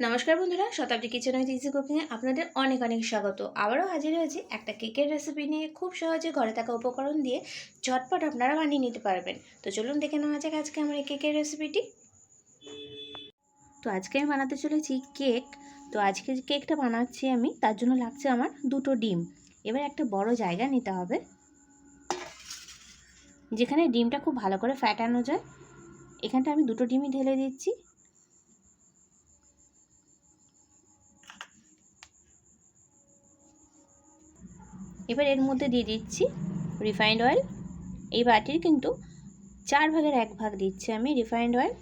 নমস্কার বন্ধুরা, শতাব্দী kitchen with easy কুকিংয়ে আপনাদের অনেক অনেক স্বাগত। আবারও হাজির হয়েছি একটা কেকের রেসিপি নিয়ে খুব সহজে ঘরে থাকা উপকরণ দিয়ে ঝটপট আপনারা বানিয়ে নিতে পারবেন। তো চলুন দেখে নেওয়া যাক আজকে আমার এই কেকের রেসিপিটি তো আজকে আমি বানাতে চলেছি কেক। তো আজকে যে কেকটা বানাচ্ছি আমি, তার জন্য লাগছে আমার দুটো ডিম। এবার একটা বড় জায়গা নিতে হবে, যেখানে ডিমটা খুব ভালো করে ফ্যাটানো যায়। এখানটা আমি দুটো ডিমই ঢেলে দিচ্ছি। এবার এর মধ্যে দিয়ে দিচ্ছি রিফাইন্ড অয়েল এই বাটির কিন্তু চার ভাগের এক ভাগ দিচ্ছি আমি রিফাইন্ড অয়েল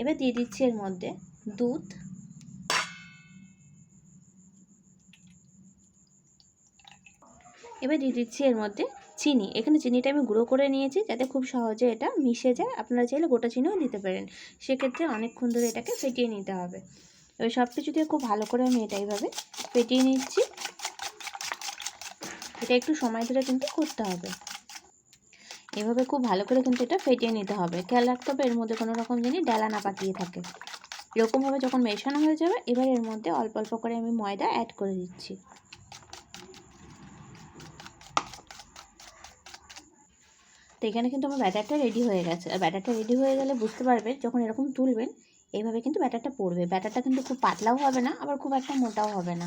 এবার দিয়ে দিচ্ছি এর মধ্যে দুধ। এবার দিয়ে দিচ্ছি এর মধ্যে চিনি। এখানে চিনিটা আমি গুঁড়ো করে নিয়েছি যাতে খুব সহজে এটা মিশে যায়। আপনারা চাইলে গোটা চিনিও দিতে পারেন। সেক্ষেত্রে অনেকক্ষণ ধরে এটাকে ফেটিয়ে নিতে হবে। এবার সব কিছু দিয়ে খুব ভালো করে আমি এটা এইভাবে ফেটিয়ে নিচ্ছি। এটা একটু সময় ধরে কিন্তু করতে হবে। এভাবে খুব ভালো করে কিন্তু এটা ফেটিয়ে নিতে হবে। খেয়াল রাখতে হবে এর মধ্যে কোনো রকম জিনিস ডালা না পাকিয়ে থাকে। এরকমভাবে যখন মেশানো হয়ে যাবে, এবার এর মধ্যে অল্প অল্প করে আমি ময়দা অ্যাড করে দিচ্ছি। তো এখানে কিন্তু আমার ব্যাটারটা রেডি হয়ে গেছে। আর ব্যাটারটা রেডি হয়ে গেলে বুঝতে পারবেন যখন এরকম তুলবেন, এইভাবে কিন্তু ব্যাটারটা পড়বে। ব্যাটারটা কিন্তু খুব পাতলাও হবে না, আবার খুব একটা মোটাও হবে না।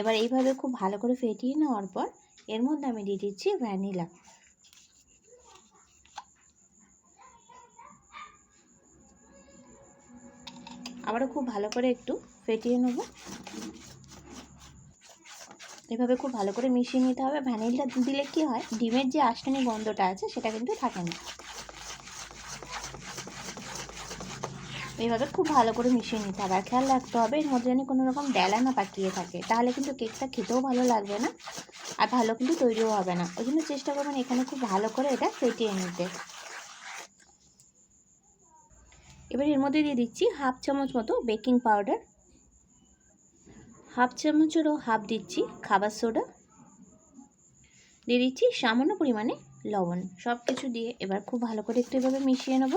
এবার এইভাবে খুব ভালো করে ফেটিয়ে নেওয়ার পর এর মধ্যে আমি দিয়ে দিচ্ছি ভ্যানিলা। আবারও খুব ভালো করে একটু ফেটিয়ে নেব। এভাবে খুব ভালো করে মিশিয়ে নিতে হবে। ভ্যানিলা দিলে কি হয়? ডিমের যে আসটানি গন্ধটা আছে, সেটা কিন্তু থাকে না। এইভাবে খুব ভালো করে মিশিয়ে নিতে হবে। আর খেয়াল রাখতে হবে, এর মধ্যে যেন কোনো রকম ডেলা না পাকিয়ে থাকে। তাহলে কিন্তু কেকটা খেতেও ভালো লাগবে না আর ভালো কিন্তু তৈরিও হবে না। ওই জন্য চেষ্টা করবেন এখানে খুব ভালো করে এটা ফেটিয়ে নিতে। এবার এর মধ্যে দিয়ে দিচ্ছি হাফ চামচ মতো বেকিং পাউডার। হাফ চামচেরও হাফ দিচ্ছি খাবার সোডা। দিয়ে দিচ্ছি সামান্য পরিমাণে লবণ। সব কিছু দিয়ে এবার খুব ভালো করে একটু এভাবে মিশিয়ে নেব।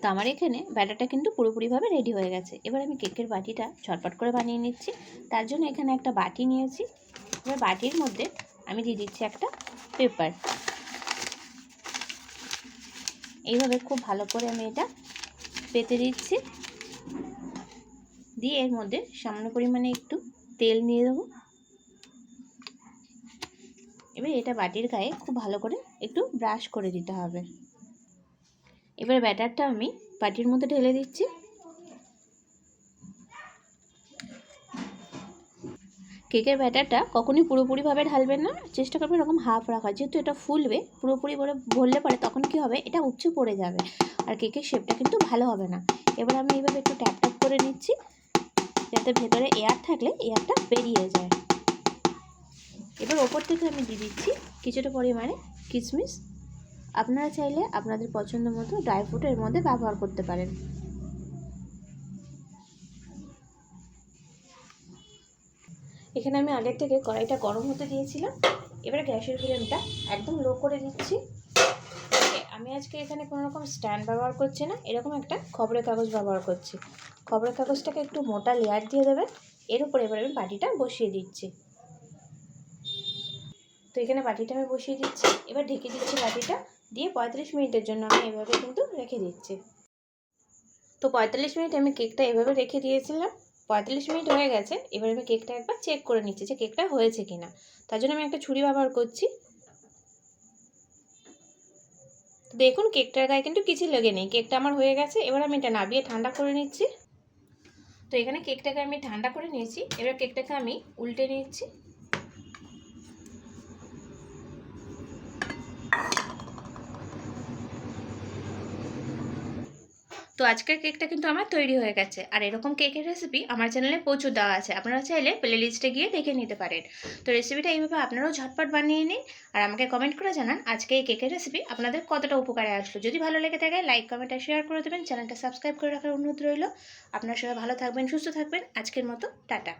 তো আমার এখানে ব্যাটারটা কিন্তু পুরোপুরিভাবে রেডি হয়ে গেছে। এবার আমি কেকের বাটিটা ছটপট করে বানিয়ে নিচ্ছি। তার জন্য এখানে একটা বাটি নিয়েছি। এবার বাটির মধ্যে আমি দিয়ে দিচ্ছি একটা পেপার। এইভাবে খুব ভালো করে আমি এটা পেতে দিচ্ছি। দিয়ে এর মধ্যে সামান্য পরিমাণে একটু তেল নিয়ে দেবো। এবার এটা বাটির গায়ে খুব ভালো করে একটু ব্রাশ করে দিতে হবে। এবার ব্যাটারটা আমি বাটির মধ্যে ঢেলে দিচ্ছি। কেকের ব্যাটারটা কখনই পুরোপুরিভাবে ঢালবেন না, চেষ্টা করবেন এরকম হাফ রাখা যেহেতু এটা ফুলবে, পুরোপুরি করে ভরলে পরে তখন কি হবে? এটা উপচে পড়ে যাবে আর কেকের শেপটা কিন্তু ভালো হবে না। এবার আমি এইভাবে একটু ট্যাপ ট্যাপ করে নিচ্ছি, যাতে ভেতরে এয়ার থাকলে এয়ারটা বেরিয়ে যায়। এবার ওপর থেকে আমি দিয়ে দিচ্ছি কিছুটা পরিমাণে কিশমিশ। আপনারা চাইলে আপনাদের পছন্দ মতো ড্রাই ফ্রুট এর মধ্যে ব্যবহার করতে পারেন। এখানে আমি আগের থেকে কড়াইটা গরম হতে দিয়েছিলাম। এবার গ্যাসের ফ্লেমটা একদম লো করে দিচ্ছি আমি আজকে এখানে কোনো রকম স্ট্যান্ড ব্যবহার করছি না, এরকম একটা খবরের কাগজ ব্যবহার করছি। খবরের কাগজটাকে একটু মোটা লেয়ার দিয়ে দেবেন। এর উপরে এবার আমি বাটিটা বসিয়ে দিচ্ছি। তো এখানে বাটিটা আমি বসিয়ে দিচ্ছি। এবার ঢেকে দিচ্ছি বাটিটা। দিয়ে পঁয়তাল্লিশ মিনিটের জন্য আমি এভাবে কিন্তু রেখে দিচ্ছি। তো পঁয়তাল্লিশ মিনিট আমি কেকটা এভাবে রেখে দিয়েছিলাম। পঁয়তাল্লিশ মিনিট হয়ে গেছে। এবার আমি কেকটা একবার চেক করে নিচ্ছি যে কেকটা হয়েছে কি না তার জন্য আমি একটা ছুরি ব্যবহার করছি। দেখুন, কেকটার গায়ে কিন্তু কিছু লেগে নেই। কেকটা আমার হয়ে গেছে। এবার আমি এটা নাবিয়ে ঠান্ডা করে নিচ্ছি। তো এখানে কেকটাকে আমি ঠান্ডা করে নিয়েছি। এবার কেকটাকে আমি উল্টে নিচ্ছি। তো আজকের কেকটা কিন্তু আমার তৈরি হয়ে গেছে। আর এরকম কেকের রেসিপি আমার চ্যানেলে প্রচুর দেওয়া আছে। আপনারা চাইলে প্লে লিস্টে গিয়ে দেখে নিতে পারেন। তো রেসিপিটা এইভাবে আপনারাও ঝটপট বানিয়ে নিন আর আমাকে কমেন্ট করে জানান আজকে এই কেকের রেসিপি আপনাদের কতটা উপকারে আসলো। যদি ভালো লেগে থাকে লাইক কমেন্ট আর শেয়ার করে দেবেন। চ্যানেলটা সাবস্ক্রাইব করে রাখার অনুরোধ রইল। আপনার সবাই ভালো থাকবেন, সুস্থ থাকবেন। আজকের মতো, টাটা।